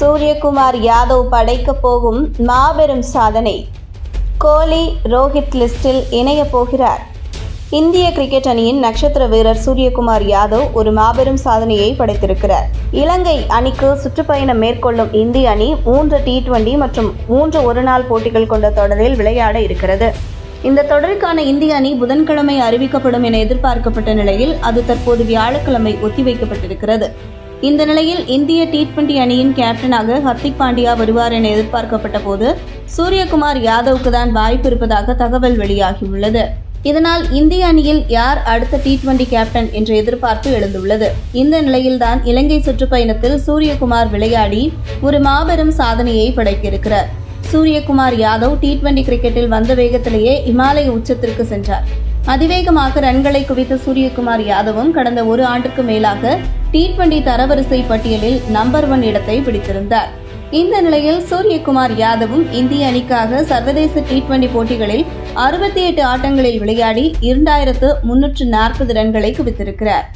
சூரியகுமார் யாதவ் படைக்கப் போகும் மாபெரும் சாதனை. கோலி ரோஹித் லிஸ்டில் இணையப் போகிறார். இந்திய கிரிக்கெட் அணியின் நட்சத்திர வீரர் சூரியகுமார் யாதவ் ஒரு மாபெரும் சாதனையை படைத்திருக்கிறார். இலங்கை அணிக்கு சுற்றுப்பயணம் மேற்கொள்ளும் இந்திய அணி மூன்று டி டுவெண்டி மற்றும் மூன்று ஒருநாள் போட்டிகள் கொண்ட தொடரில் விளையாட இருக்கிறது. இந்த தொடருக்கான இந்திய அணி புதன்கிழமை அறிவிக்கப்படும் என எதிர்பார்க்கப்பட்ட நிலையில் அது தற்போது வியாழக்கிழமை ஒத்திவைக்கப்பட்டிருக்கிறது. இந்த நிலையில் இந்திய டி டுவெண்டி அணியின் கேப்டனாக ஹர்திக் பாண்டியா வருவார் என எதிர்பார்க்கப்பட்ட போது சூரியகுமார் யாதவுக்கு தான் வாய்ப்பு இருப்பதாக தகவல் வெளியாகியுள்ளது. இதனால் இந்திய அணியில் யார் அடுத்த டி டுவெண்டி கேப்டன் என்ற எதிர்பார்ப்பு எழுந்துள்ளது. இந்த நிலையில்தான் இலங்கை சுற்றுப்பயணத்தில் சூரியகுமார் விளையாடி ஒரு மாபெரும் சாதனையை படைத்திருக்கிறார். சூரியகுமார் யாதவ் டி டுவெண்டி கிரிக்கெட்டில் வந்த வேகத்திலேயே இமாலய உச்சத்திற்கு சென்றார். அதிவேகமாக ரன்களை குவித்த சூரியகுமார் யாதவும் கடந்த ஒரு ஆண்டுக்கு மேலாக டி டுவெண்டி தரவரிசை பட்டியலில் நம்பர் ஒன் இடத்தை பிடித்திருந்தார். இந்த நிலையில் சூரியகுமார் யாதவும் இந்திய அணிக்காக சர்வதேச டி டுவெண்டி போட்டிகளில் அறுபத்தி எட்டு ஆட்டங்களில் விளையாடி இரண்டாயிரத்து முன்னூற்று நாற்பது ரன்களை குவித்திருக்கிறார்.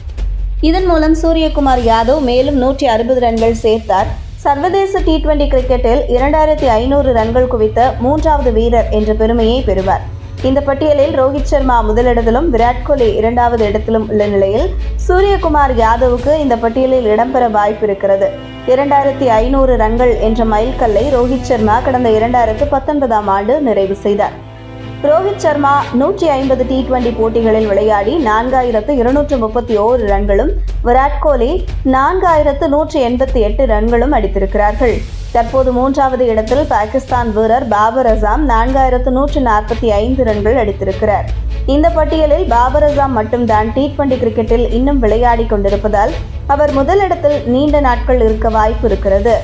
இதன் மூலம் சூரியகுமார் யாதவ் மேலும் நூற்றி அறுபது ரன்கள் சேர்த்தார். சர்வதேச டி டுவெண்டி கிரிக்கெட்டில் இரண்டாயிரத்தி ஐநூறு ரன்கள் குவித்த மூன்றாவது வீரர் என்ற பெருமையை பெறுவார். இந்த பட்டியலில் ரோஹித் சர்மா முதலிடத்திலும் விராட் கோலி இரண்டாவது இடத்திலும் உள்ள நிலையில் சூரியகுமார் யாதவுக்கு இந்த பட்டியலில் இடம்பெற வாய்ப்பு இருக்கிறது இரண்டாயிரத்தி ஐநூறு ரன்கள் என்ற மைல்கல்லை ரோஹித் சர்மா கடந்த இரண்டாயிரத்து பத்தொன்பதாம் ஆண்டு நிறைவு செய்தார். ரோஹித் சர்மா நூற்றி ஐம்பது டி டுவெண்டி போட்டிகளில் விளையாடி நான்காயிரத்து இருநூற்று முப்பத்தி ஓரு ரன்களும் விராட் கோலி நான்காயிரத்து நூற்றி எண்பத்தி எட்டு ரன்களும் அடித்திருக்கிறார்கள். தற்போது மூன்றாவது இடத்தில் பாகிஸ்தான் வீரர் பாபர் அசாம் நான்காயிரத்து நூற்று நாற்பத்தி ஐந்து ரன்கள் அடித்திருக்கிறார். இந்த பட்டியலில் பாபர் அசாம் மட்டும்தான் டி டுவெண்டி கிரிக்கெட்டில் இன்னும் விளையாடி கொண்டிருப்பதால் அவர் முதலிடத்தில் நீண்ட நாட்கள் இருக்க வாய்ப்பு இருக்கிறது.